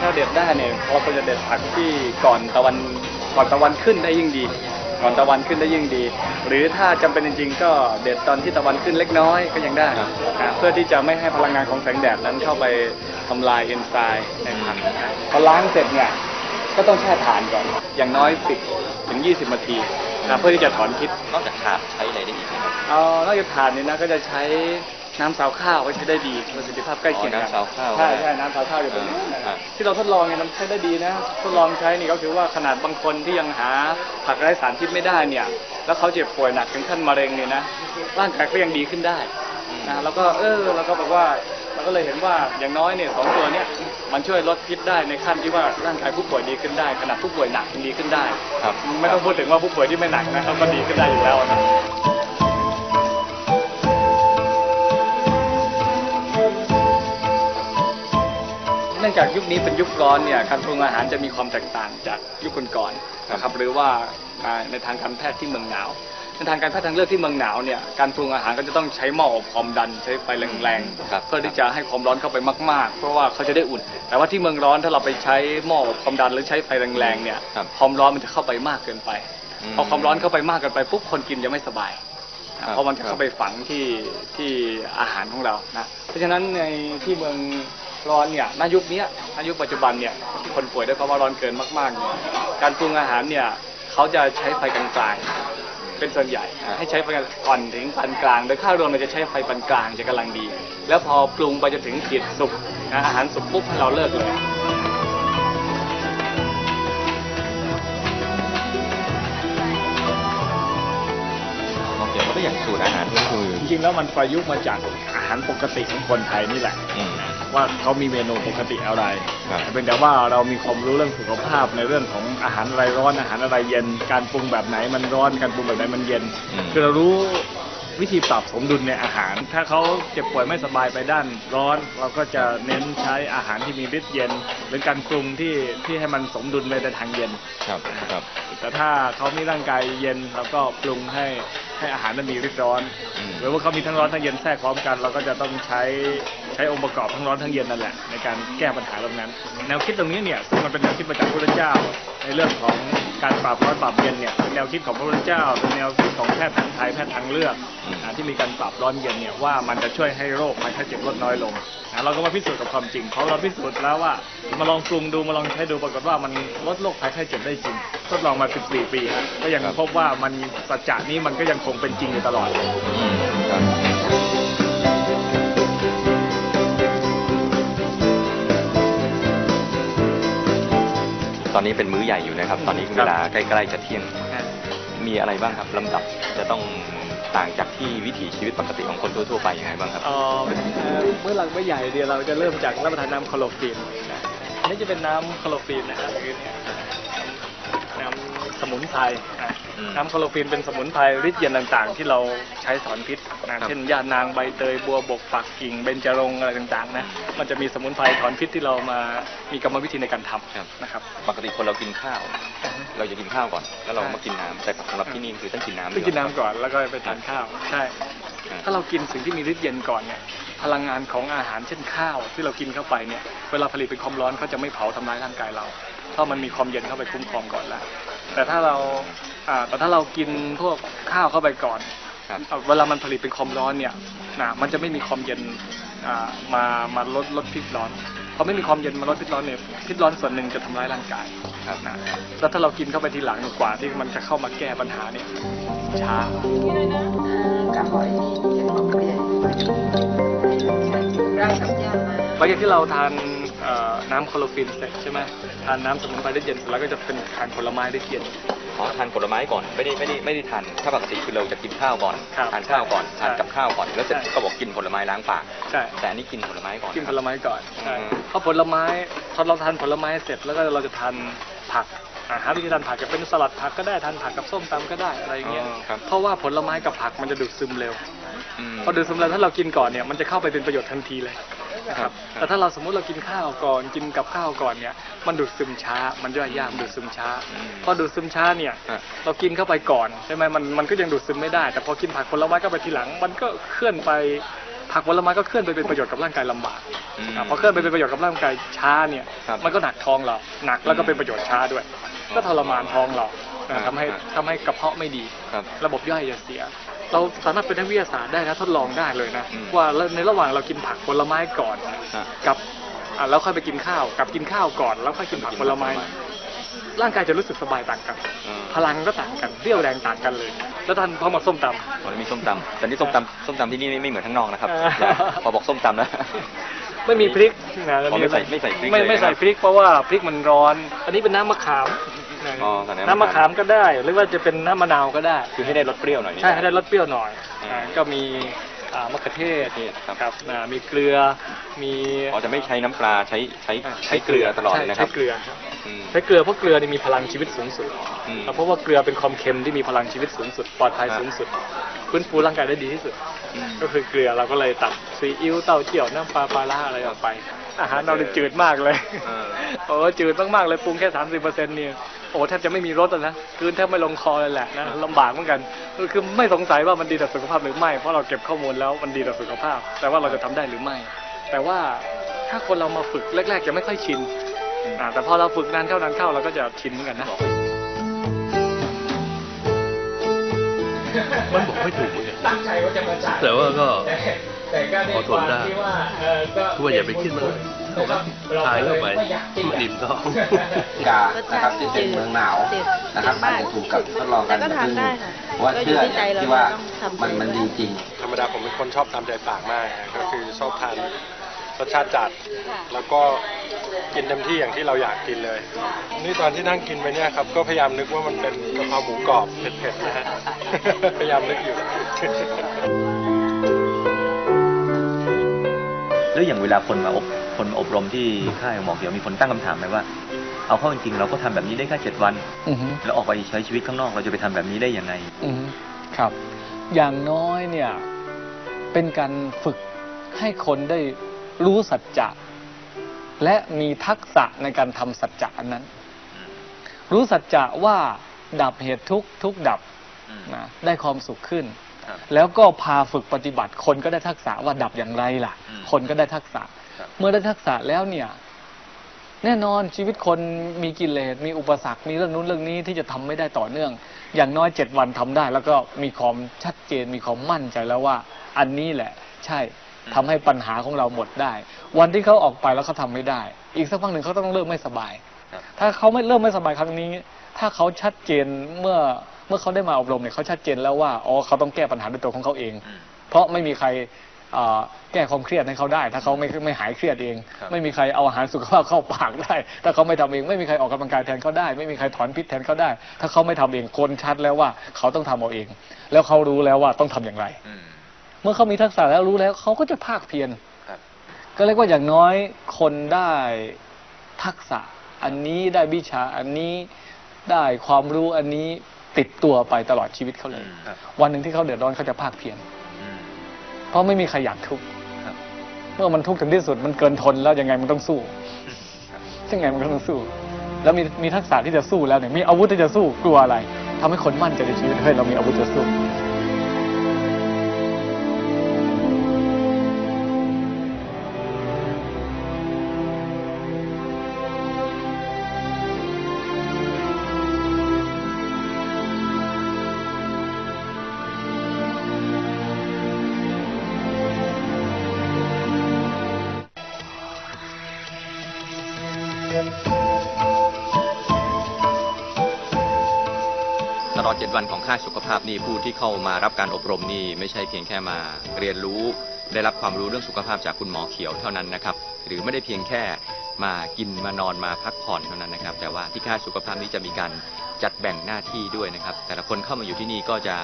ถ้าเด็ดได้เนี่ยเราควรจะเด็ดผักที่ก่อนตะวันก่อนตะวันขึ้นได้ยิ่งดี ก่อนตะวันขึ้นได้ยิ่งดี หรือถ้าจำเป็นจริงๆ ก็เด็ดตอนที่ตะวันขึ้นเล็กน้อยก็ยังได้ครับอ่าเพื่อที่จะไม่ให้พลังงานของแสงแดดนั้นเข้าไปทำลายเอนไซม์ในผักนะพอล้างเสร็จเนี่ยก็ต้องแช่ถ่านก่อน อย่างน้อย 10 ถึง 20 นาทีนะเพื่อที่จะถอนพิษนอกจากขาดใช้อะไรได้อีกไหมครับเอานอกจากถ่านนี่นะก็จะใช้ น้ำสาวข้าวไว้ใช้ได้ดีประสิทธิภาพใกล้เคียงกัอ๋อน้ำสาวข้าวใช่ใช่น้ำสาวข้าวอยู่ตรงนี้นะอ่า ที่เราทดลองเนี่ยมันใช้ได้ดีนะทดลองใช้นี่ก็คือว่าขนาดบางคนที่ยังหาผักไร้สารพิษไม่ได้เนี่ย แล้วเขาเจ็บป่วยหนักถึงขั้นมะเร็งเนี่ยนะร่างกายก็ยังดีขึ้นได้ นะแล้วก็เออเราก็บอกว่าเราก็เลยเห็นว่าอย่างน้อยเนี่ยสองตัวเนี่ยมันช่วยลดพิษได้ในขั้นที่ว่าร่างกายผู้ป่วยดีขึ้นได้ขนาดผู้ป่วยหนักยังดีขึ้นได้ ครับ ไม่ต้องพูดถึงว่าผู้ป่วยที่ไม่หนักนะเขาก็ดีขึ้นได้อยู่แล้วนะ องจากยุคนี้เป็นยุคร้อนเนี่ยการปรุงอาหารจะมีความแตกต่างจากยุคก่อนๆนะครับหรือว่าอ่าในทางการแพทย์ที่เมืองหนาวในทางการแพทย์ทางเลือกที่เมืองหนาวเนี่ยการปรุงอาหารก็จะต้องใช้หม้ออบความดันใช้ไฟแรงครับๆเพื่อที่จะให้ความร้อนเข้าไปมาก ๆ เพราะว่าเขาจะได้อุ่น แต่ว่าที่เมืองร้อนถ้าเราไปใช้หม้ออบความดันหรือใช้ไฟแรงๆเนี่ยครับความร้อนมันจะเข้าไปมากเกินไปอืมพอความร้อนเข้าไปมากเกินไปปุ๊บคนกินจะไม่สบาย ครับเพราะมันจะเข้าไปฝังที่ที่อาหารของเรานะเพราะฉะนั้นในที่เมืองร้อนเนี่ยณยุคเนี้ยณยุคปัจจุบันเนี่ยที่คนป่วยด้วยภาวะร้อนเกินมากๆเนี่ยการปรุงอาหารเนี่ยเขาจะใช้ไฟกลางๆเป็นส่วนใหญ่ครับให้ใช้ไฟอ่อนถึงปานกลาง โดยค่ารวมเราจะใช้ไฟปานกลางจะกำลังดี แล้วพอปรุงไปจะถึงขีดสุกนะอาหารสุกปุ๊บเราเลิกเลย สูตรอาหารก็คือ จริงๆแล้วมันประยุกต์มาจากอาหารปกติของคนไทยนี่แหละ อืม ว่าเขามีเมนูปกติอะไรครับ เป็นแต่ว่าเรามีความรู้เรื่องสุขภาพในเรื่องของอาหารอะไรร้อนอาหารอะไรเย็น การปรุงแบบไหนมันร้อนการปรุงแบบไหนมันเย็น อืม คือเรารู้ วิธีปรับสมดุลในอาหาร ถ้าเขาเจ็บป่วยไม่สบายไปด้านร้อน เราก็จะเน้นใช้อาหารที่มีฤทธิ์เย็น หรือการปรุงที่ที่ให้มันสมดุลไปในทางเย็นครับครับ แต่ถ้าเขามีร่างกายเย็นเราก็ปรุงให้ให้อาหารมันมีฤทธิ์ร้อน อืม หรือว่าเขามีทั้งร้อนทั้งเย็นแทรกพร้อมกัน เราก็จะต้องใช้ใช้องค์ประกอบทั้งร้อนทั้งเย็นนั่นแหละในการแก้ปัญหาตรงนั้น แนวคิดตรงนี้เนี่ยซึ่งมันเป็นแนวคิดมาจากพระพุทธเจ้า ในเรื่องของการปรับร้อนปรับเย็นเนี่ยเป็นแนวคิดของพระพุทธเจ้าเป็นแนวคิดของแพทย์แผนไทยแพทย์ทางเลือก อืมอ่าที่มีการปรับร้อนเย็นเนี่ยว่ามันจะช่วยให้โรคภัยไข้เจ็บลดน้อยลงนะเราก็มาพิสูจน์กับความจริงเพราะเราพิสูจน์แล้วว่ามาลองปรุงดูมาลองใช้ดูปรากฏว่ามันลดโรคภัยไข้เจ็บได้จริง ทดลองมา 14 ปีฮะก็ยังครับพบว่ามันสัจจะนี้มันก็ยังคงเป็นจริงอยู่ตลอดอืมครับตอนนี้เป็นมื้อใหญ่อยู่นะครับ ตอนนี้ครับเวลาใกล้ๆจะเที่ยง มีอะไรบ้างครับลำดับจะต้อง ต่างจากที่วิถีชีวิตปกติของคนทั่วๆไปยังไงบ้างครับ เอ่อเอ่อเมื่อหลังไม่ใหญ่เดียวเราจะเริ่มจากรับประทานน้ำคลอโรฟินนะอันนี้จะเป็นน้ำคลอโรฟินนะฮะคือเนี่น้ำ สมุนไพรอะอืมน้ำคลอโรฟินเป็นสมุนไพรฤทธิ์เย็นต่างๆ ที่เราใช้ถอนพิษนะครับเช่นย่านางใบเตยบัวบกปักกิ่งเบญจรงค์อะไรต่างๆนะมันจะมีสมุนไพรถอนพิษที่เรามามีกรรมวิธีในการทครับำนะครับ ปกติคนเรากินข้าว เราจะกินข้าวก่อน แล้วเรามากินน้ำแต่สำหรับที่นี่คือต้องกินน้ำต้องกินน้ำก่อนแล้วก็ไปทานข้าวใช่ครับถ้าเรากินสิ่งที่มีฤทธิ์เย็นก่อนเนี่ยพลังงานของอาหารเช่นข้าวที่เรากินเข้าไปเนี่ยเวลาผลิตเป็นความร้อนเขาจะไม่เผาทำลายร่างกายเรา เพราะมันมีความเย็นเข้าไปคุ้มครองก่อนแล้ว แต่ถ้าเราอ่าแต่ถ้าเรากินพวกข้าวเข้าไปก่อนครับอ่าเวลามันผลิตเป็นความร้อนเนี่ยนะมันจะไม่มีความเย็นอ่ามามาลดลดพิษร้อนพอไม่มีความเย็นมาลดพิษร้อนเนี่ยพิษร้อนส่วนหนึ่งจะทำร้ายร่างกายครับนะแล้วถ้าเรากินเข้าไปทีหลังกว่าที่มันจะเข้ามาแก้ปัญหาเนี่ยช้า cả hội thì một cái ra sắp ra mà หลังจากที่เราทานเอ่อ น้ำคลอโรฟินเสร็จใช่ไหมทานน้ำสมุนไพรได้เย็นเสร็จแล้วก็จะเป็นทานผลไม้ได้เย็นขอทานผลไม้ก่อนไม่ได้ไม่ได้ไม่ได้ทานถ้าปกติคือเราจะกินข้าวก่อนครับทานข้าวก่อนใช่ทานกับข้าวก่อนแล้วเสร็จใช่ ก็บอกกินผลไม้ล้างปากใช่ แต่อันนี้กินผลไม้ก่อน กินผลไม้ก่อนใช่อืม เพราะผลไม้พอเราทานผลไม้เสร็จแล้วก็เราจะทานผักอ่าหาวิธีทานผักจะเป็นสลัดผักก็ได้ทานผักกับส้มตำก็ได้อะไรอย่างเงี้ยอ๋อครับเพราะว่าผลไม้กับผักมันจะดูดซึมเร็ว อืมพอดูดซึมเร็วถ้าเรากินก่อนเนี่ยมันจะเข้าไปเป็นประโยชน์ทันทีเลย นะคครัรับบแต่ถ้าเราสมมติเรากินข้าวก่อนกินกับข้าวก่อนเนี่ย มันดูดซึมช้า มันย่อยยากมันดูดซึมช้าอืมพอดูดซึมช้าเนี่ยฮะเรากินเข้าไปก่อนใช่ไหมมันมันก็ยังดูดซึมไม่ได้ แต่พอกินผักผลไม้เข้าไปทีหลัง มันก็เคลื่อนไปผักผลไม้ก็เคลื่อนไปเป็นประโยชน์กับร่างกายลำบากอืมอะพอเคลื่อนไปเป็นประโยชน์กับร่างกายช้าเนี่ยครับมันก็หนักท้องเราหนักแล้วก็เป็นประโยชน์ช้าด้วย ก็ทรมานท้องเราครันะบทำให้ครับทำให้กระเพาะไม่ดีครับระบบย่อยจะเสีย เราสามารถเป็นนักวิทยาศาสตร์ได้นะทดลองได้เลยนะอืมว่าในระหว่างเรากินผักผลไม้ก่อนอะกับอะแล้วค่อยไปกินข้าว กับกินข้าวก่อน แล้วค่อยกินผักผลไม้ ร่างกายจะรู้สึกสบายต่างกันอืมพลังก็ต่างกันเรี่ยวแรงต่างกันเลย แล้วท่านพอมาส้มตำอ๋อแล้วมีส้มตำแต่นี่ส้มตำส้มตำที่นี่ไม่เหมือนข้างนอกนะครับอ่าอย่าพอบอกส้มตำนะไม่มีพริกนะอ๋อไม่ใส่ไม่ใส่พริกไม่เลยไม่ใส่นะครับพริกเพราะว่าพริกมันร้อน อันนี้เป็นน้ำมะขามนะ อ๋อใส่น้ำน้ำมะมะขาขามมก็ได้ หรือว่าจะเป็นน้ำมะนาวก็ได้ คือให้ได้รสเปรี้ยวหน่อยนี่ ใช่ให้ได้รสเปรี้ยวหน่อยอ่าอ่าก็มี อ่ามะเขือเทศมะเขือเทศครับ ครับอ่ามีเกลือมีอ๋อจะไม่ใช้น้ำปลาใช้ใช้อ่าใช้เกลือตลอดเลยนะคใช่รับ ใช้เกลือครับอืม ใช้เกลือเพราะเกลือนี่มีพลังชีวิตสูงสุดอืม เพราะว่าเกลือเป็นความเค็มที่มีพลังชีวิตสูงสุดปลอดภัยครับสูงสุดฟื้นฟูร่างกายได้ดีที่สุด อืม ก็คือเกลือเราก็เลยตัดซีอิ๊วเต้าเจี้ยวน้ำปลาปลาล่าอะไรออกไป อาหารเราเนี่ยจืดมากเลยเออ โอ้จืดมากๆเลยปรุงแค่สามสิบเปอร์เซ็นต์เนี่ยโอ้แทบจะไม่มีรสอะนะคืนแทบไม่ลงคอเลยแหละนะลำบากเหมือนกันคือคือไม่สงสัยว่ามันดีต่อสุขภาพหรือไม่เพราะเราเก็บข้อมูลแล้วมันดีต่อสุขภาพ แต่ว่าเราจะทำได้หรือไม่ แต่ว่าถ้าคนเรามาฝึกแรก ๆ จะไม่ค่อยชินแต่พอเราฝึกนานเข้านานเข้าเราก็จะชินเหมือนกันนะ มันบอกไม่ถูกเหมือนกันตั้งใจว่าจะมาจ่ายแต่ว่าก็แต่ก็ได้พอทนได้ความที่ว่าเออก็คือว่าอย่าไปคิดมากเขาก็ทายเข้าไปม่อยากกินอิ่มท้องกานะครับที่เป็นเมืองหนาวนะครับอาจจะถูกกับทดลองกันแต่ก็ทานได้ค่ะเพราะว่าเชื่อก็อยู่ที่ใจเราที่ว่าต้องทำมันมันดีจริงธรรมดาผมเป็นคนชอบตามใจปากมากนะก็คือชอบทาน รสชาติจัด แล้วก็กินเต็มที่อย่างที่เราอยากกินเลย นี่ตอนที่นั่งกินไปเนี่ยครับ ก็พยายามนึกว่ามันเป็นกะเพราหมูกรอบเผ็ดๆนะฮะ พยายามนึกอยู่ แล้วอย่างเวลาคนมาอบคนมาอบรมที่ค่ายหมอเขียวมีคนตั้งคำถามไหมว่า เอาเข้าจริงๆเราก็ทำแบบนี้ได้แค่เจ็ดวัน อือฮึแล้วออกไปใช้ชีวิตข้างนอกเราจะไปทำแบบนี้ได้ยังไง อืมครับ อย่างน้อยเนี่ย เป็นการฝึกให้คนได้ รู้สัจจะ และมีทักษะในการทำสัจจะอันนั้น รู้สัจจะว่าดับเหตุทุกข์ทุกข์ดับอืมนะได้ความสุขขึ้นครับแล้วก็พาฝึกปฏิบัติคนก็ได้ทักษะว่าดับอย่างไรล่ะอืมคนก็ได้ทักษะครับเมื่อได้ทักษะแล้วเนี่ย แน่นอนชีวิตคนมีกิเลสมีอุปสรรคมีเรื่องนู้นเรื่องนี้ที่จะทำไม่ได้ต่อเนื่อง อย่างน้อยเจ็ดวันทำได้ แล้วก็มีความชัดเจนมีความมั่นใจแล้วว่า อันนี้แหละ ใช่ ทำให้ปัญหาของเราหมดได้ วันที่เขาออกไปแล้วเขาทำไม่ได้ อีกสักพักหนึ่งเขาต้องเริ่มไม่สบายครับถ้าเขาไม่เริ่มไม่สบายครั้งนี้ ถ้าเขาชัดเจนเมื่อเมื่อเขาได้มาอบรมเนี่ยเขาชัดเจนแล้วว่าอ๋อเขาต้องแก้ปัญหาด้วยตัวของเขาเองอืมเพราะไม่มีใครเอ่อแก้ความเครียดให้เขาได้ ถ้าเขาไม่ไม่หายเครียดเองครับไม่มีใครเอาอาหารสุขภาพเข้าปากได้ ถ้าเขาไม่ทำเอง ไม่มีใครออกกำลังกายแทนเขาได้ ไม่มีใครถอนพิษแทนเขาได้ ถ้าเขาไม่ทำเองคนชัดแล้วว่าเขาต้องทำเอาเอง แล้วเขารู้แล้วว่าต้องทำอย่างไรอืม เมื่อเขามีทักษะแล้วรู้แล้วเขาก็จะภาคเพียรครับก็เรียกว่าอย่างน้อยคนได้ทักษะอันนี้ได้วิชาอันนี้ได้ความรู้อันนี้ติดตัวไปตลอดชีวิตเขาเลยครับวันหนึ่งที่เขาเดือดร้อนเขาจะภาคเพียรอืมเพราะไม่มีใครอยากทุกข์ครับเมื่อมันทุกข์ถึงที่สุดมันเกินทนแล้วยังไงมันต้องสู้ยังไงมันก็ต้องสู้ แล้วมีมีทักษะที่จะสู้แล้วเนี่ยมีอาวุธที่จะสู้กลัวอะไรทำให้คนมั่นใจในชีวิตเฮ้ยเรามีอาวุธจะสู้ อดเจ็ดวันของค่ายสุขภาพนี่ผู้ที่เข้ามารับการอบรมนี่ไม่ใช่เพียงแค่มาเรียนรู้ ได้รับความรู้เรื่องสุขภาพจากคุณหมอเขียวเท่านั้นนะครับ หรือไม่ได้เพียงแค่มากินมานอนมาพักผ่อนเท่านั้นนะครับ แต่ว่าที่ค่ายสุขภาพนี้จะมีการจัดแบ่งหน้าที่ด้วยนะครับ แต่ละคนเข้ามาอยู่ที่นี่ก็จะ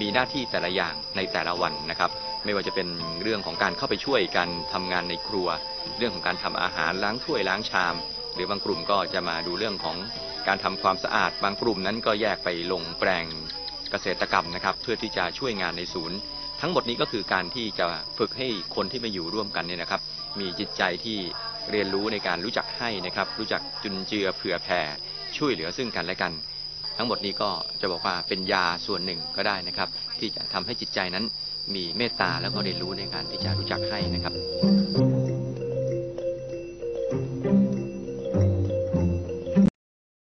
มีหน้าที่แต่ละอย่างในแต่ละวันนะครับ ไม่ว่าจะเป็นเรื่องของการเข้าไปช่วยกันทำงานในครัว เรื่องของการทำอาหารล้างถ้วยล้างชาม หรือบางกลุ่มก็จะมาดูเรื่องของ การทำความสะอาดบางกลุ่มนั้นก็แยกไปลงแปลงเกษตรกรรมนะครับ เพื่อที่จะช่วยงานในศูนย์ ทั้งหมดนี้ก็คือการที่จะฝึกให้คนที่มาอยู่ร่วมกันเนี่ยนะครับ มีจิตใจที่เรียนรู้ในการรู้จักให้นะครับ รู้จักจุนเจือเผื่อแผ่ช่วยเหลือซึ่งกันและกัน ทั้งหมดนี้ก็จะบอกว่าเป็นยาส่วนหนึ่งก็ได้นะครับ ที่จะทำให้จิตใจนั้นมีเมตตาแล้วก็เรียนรู้ในการที่จะรู้จักให้นะครับ